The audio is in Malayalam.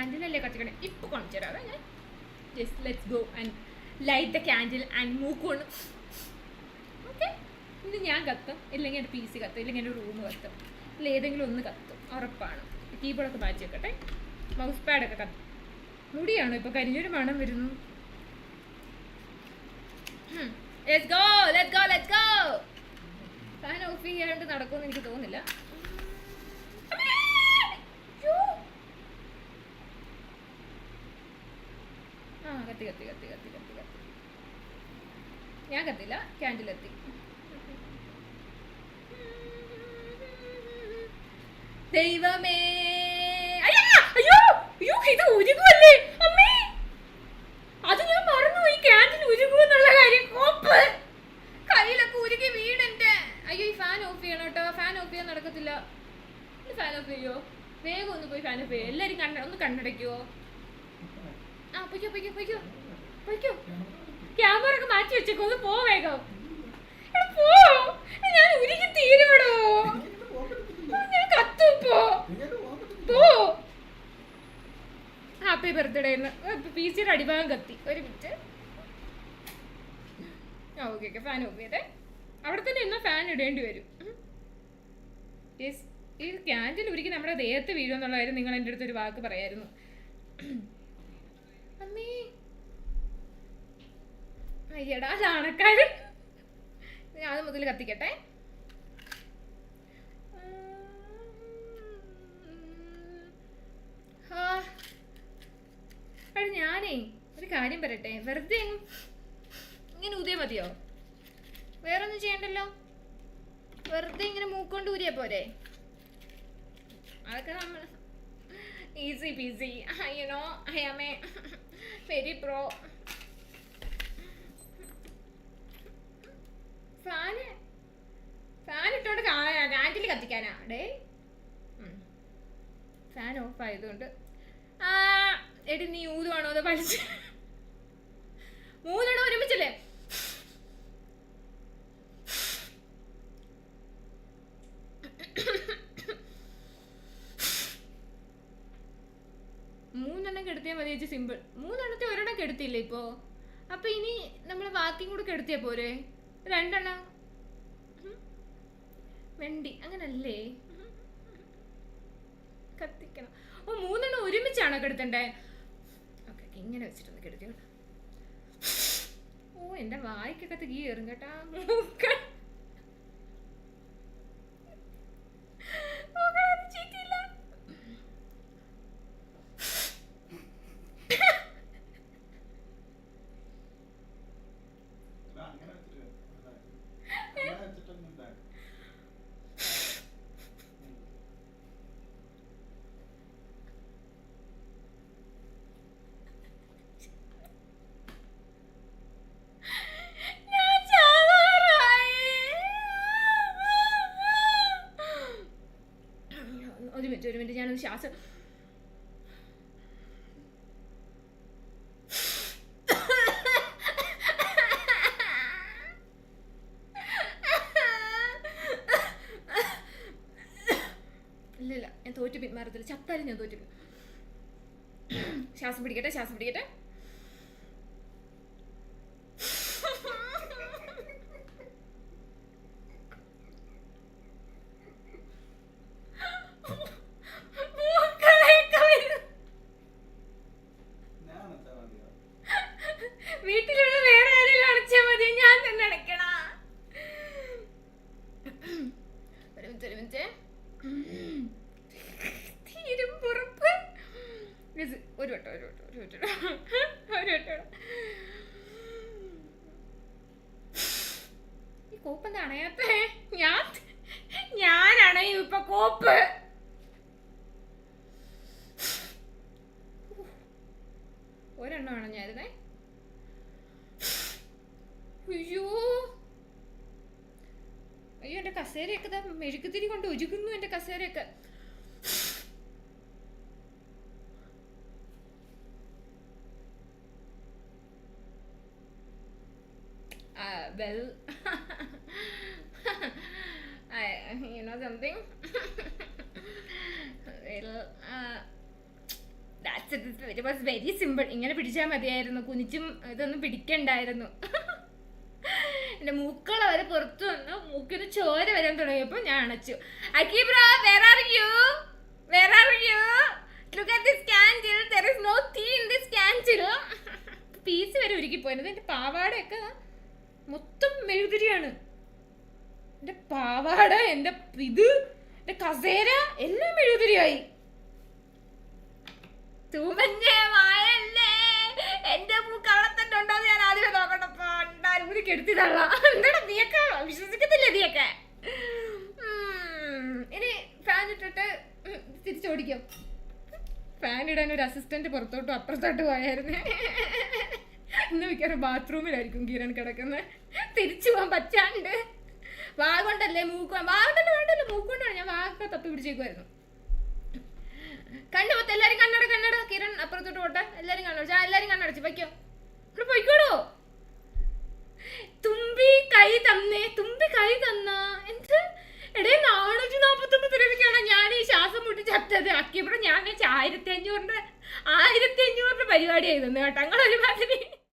ക്യാൻഡിലല്ലേ കത്തിക്കണേ ഇപ്പൊ കാണിച്ചു തരാം ഞാൻ just let's go and light the candle and മൂക്കൊണ്ട് okay ഇന്ന് ഞാൻ കത്തും. ഇല്ലെങ്കിൽ എന്റെ പി സി കത്തും. ഇല്ലെങ്കിൽ എന്റെ റൂം കത്തും. ഇല്ല ഏതെങ്കിലും ഒന്ന് കത്തും. ഉറപ്പാണ്. കീബോർഡൊക്കെ മാറ്റി വെക്കട്ടെ. മൗസ് പാഡൊക്കെ കത്തും. മുടിയാണോ ഇപ്പോൾ കരിഞ്ഞൊരു മണം വരുന്നു. Let's go let's go let's go fan off ചെയ്യാണ്ട് നടക്കുമെന്ന് എനിക്ക് തോന്നുന്നില്ല അമ്മേ! അയ്യോ! ആ കത്തി കത്തി കത്തി കത്തി കത്തി കത്തി. ഞാൻ കത്തില്ല ക്യാൻഡിൽ എത്തി. ദൈവമേ. അയ്യോ അയ്യോ ഇത് ഉരുകുമല്ലേ അമ്മേ. അത് ഞാൻ മറന്നു ഈ ക്യാൻഡിൽ ഉരുകുമെന്നുള്ള കാര്യം. കോപ്പ് കയ്യിലൊക്കെ ഉരുകി വീണെന്റെ അയ്യോ ഈ ഫാൻ ഓഫ് ചെയ്യണം കേട്ടോ. ഫാൻ ഓഫ് ചെയ്യാൻ നടക്കത്തില്ല. ഫാൻ ഓഫ് ചെയ്യോ? വേഗം ഒന്ന് പോയി ഫാൻ ഓഫ് ചെയ്യോ? എല്ലാരും കണ്ട ഒന്ന് കണ്ണടയ്ക്കുവോ? ആ പൊയ്ക്കോ പൊയ്ക്കോ പൊയ്ക്കോ. ക്യാമറ ഒക്കെ മാറ്റി വെച്ചേക്കോ ഒന്ന് പോ വേഗം. പോ. ഞാൻ ഉരുക്കി തീരുവടോ. ഞാൻ കത്തും പോ. പോ. ഹാപ്പി ബർത്ത്ഡേ എന്ന് പി സിയുടെ അടിഭാഗം കത്തി. ഒരു മിനിറ്റ് ആ ഓക്കെ ഓക്കെ ഫാൻ ഓഫ് ചെയ്തേ. അവിടെ തന്നെ എന്നാൽ ഫാൻ ഇടേണ്ടി വരും. യെസ് ഈ ക്യാൻഡിൽ ഒരിക്കൽ നമ്മുടെ ദേഹത്ത് വീഴുമെന്നുള്ളതായിരുന്നു നിങ്ങൾ എന്റെ അടുത്ത് ഒരു വാക്ക് പറയായിരുന്നു അമ്മേ അയ്യടാ ചാണക്കാരൻ ഞാൻ മുതൽ കത്തിക്കട്ടെ. എടാ ഞാനേ ഒരു കാര്യം പറയട്ടെ. വെറുതെ ഇങ്ങനെ ഊതിയ മതിയോ? വേറെ ഒന്നും ചെയ്യണ്ടല്ലോ? വെറുതെ ഇങ്ങനെ മൂക്കൊണ്ട് ഊരിയാ പോരെ? അതൊക്കെ നമ്മൾ easy peasy you know I am very pro fan fan ഇട്ടോണ്ട് കാണാനാ കാറ്റിൽ കത്തിക്കാനാ ഡേ ഫാൻ ഓഫ് ആയതുകൊണ്ട് ആ എടി നീ ഊതുവാണോ അതോ പഠിച്ച് മൂന്നെണ്ണം ഒരുമിച്ചല്ലേ? മൂന്നെണ്ണം കെടുത്തിയാൽ മതി ചേച്ചി സിമ്പിൾ. മൂന്നെണ്ണത്തെ ഒരെണ്ണം കെടുത്തില്ലേ ഇപ്പോ? അപ്പൊ ഇനി നമ്മൾ ബാക്കിയും കൂടെ കെടുത്തിയാ പോരെ? രണ്ടെണ്ണം. വെണ്ടി അങ്ങനല്ലേ? കത്തിക്കണം. ഓ മൂന്നെണ്ണം ഒരുമിച്ചാണോ കെടുത്തണ്ടേ? ഓക്കെ ഇങ്ങനെ വെച്ചിട്ടൊന്ന് കെടുത്തി ഓ എന്റെ വായിക്കൊക്കെ തീ എറും കേട്ടാ മൂക്ക മൂക്കളത് ചീറ്റില്ല. ഞാൻ ചാവാറായി. ഒരു മിനിറ്റ് ഒരു മിനിറ്റ് ഞാനൊന്ന് ശ്വാസം ഇല്ലില്ല ഞാൻ തോറ്റു പിന്മാറത്തില്ല. ചത്താലും ഞാൻ തോറ്റു ശ്വാസം പിടിക്കട്ടെ ശ്വാസം പിടിക്കട്ടെ മൂക്കളൊക്കെ വരുന്നു. വീട്ടിലുള്ള വേറെ ആരെങ്കിലും അടച്ചാൽ മതി ഞാൻ തന്നെ അടയ്ക്കണ ഒരു മിനിറ്റ് ഒരു മിനിറ്റ് തീരും പുറപ്പ് ഇത് ഒരു വട്ടം ഒരു വട്ടം ഒരു വട്ടം വട്ടം ഈ കോപ്പ് എന്താ അണയാത്ത? ഞാൻ ഞാൻ അണയും ഇപ്പൊ കോപ്പ്. ഒരെണ്ണം അണഞ്ഞായിരുന്നേ. അയ്യോ. അയ്യോ എന്റെ കസേരയൊക്കെ മെഴുക്കുതിരി കൊണ്ട് ഒരുക്കുന്നു എന്റെ കസേരയൊക്കെ. Well, I, you know something? well, uh, that's it. It was very simple. ഇങ്ങനെ പിടിച്ചാൽ മതിയായിരുന്നു. കുനിച്ചും ഇതൊന്നും പിടിക്കണ്ടായിരുന്നു. എന്റെ മൂക്കൾ വരെ പുറത്തു വന്നു. മൂക്കിന് ചോര വരാൻ തുടങ്ങിയപ്പോൾ ഞാൻ അണച്ചു. Akki bro where are you where are you look at this candle there is no തീ ഇൻ ദിസ് കാൻഡിൽ പീസ് വരെ ഉരുക്കി പോയത് എന്റെ പാവാടയൊക്കെ ദാ മൊത്തം മെഴുകുതിരിയാണ്. എന്റെ പാവാട എന്റെ ഇത് എന്റെ കസേര എല്ലാം മെഴുകുതിരിയായി. വായല്ലേ? എന്റെ ഞാൻ ഫാൻ ഫാൻ ഇടാൻ ഒരു അസിസ്റ്റന്റ് പുറത്തോട്ടും അപ്പുറത്തോട്ട് പോയായിരുന്നു ഇന്ന് മിക്കവാറും ബാത്റൂമിലായിരിക്കും കിരൺ കിടക്കുന്നത് തിരിച്ചു പോകാൻ പറ്റാണ്ട്. വാ കൊണ്ടല്ലേ മൂക്ക് വാ വേണ്ടല്ലോ മൂക്ക് കൊണ്ടാണ് ഞാൻ വാക്കൊക്കെ തപ്പി പിടിച്ചേക്കുമായിരുന്നു കണ്ണു പത്ത് എല്ലാരും കണ്ണട കണ്ണട. കിരൺ അപ്പുറത്തോട്ട് പോട്ടെ. എല്ലാരും കണ്ണടച്ചു ആ എല്ലാരും കണ്ണടച്ചു വയ്ക്കോ ഇവിടെ പോയിക്കോളൂ തുമ്പി കൈ തന്നേ തുമ്പി കൈ തന്ന. എന്ത്? എടേ നാനൂറ്റി നാപ്പത്തി ഒമ്പത് രൂപയ്ക്കാണ് ഞാൻ ഈ ശ്വാസം മുട്ടി ചത്തത് ആക്കിയപ്പോഴും ഞാൻ വെച്ച ആയിരത്തി അഞ്ഞൂറിന്റെ ആയിരത്തി അഞ്ഞൂറിന്റെ പരിപാടി ആയിരുന്നു കേട്ടോ. ഞങ്ങൾ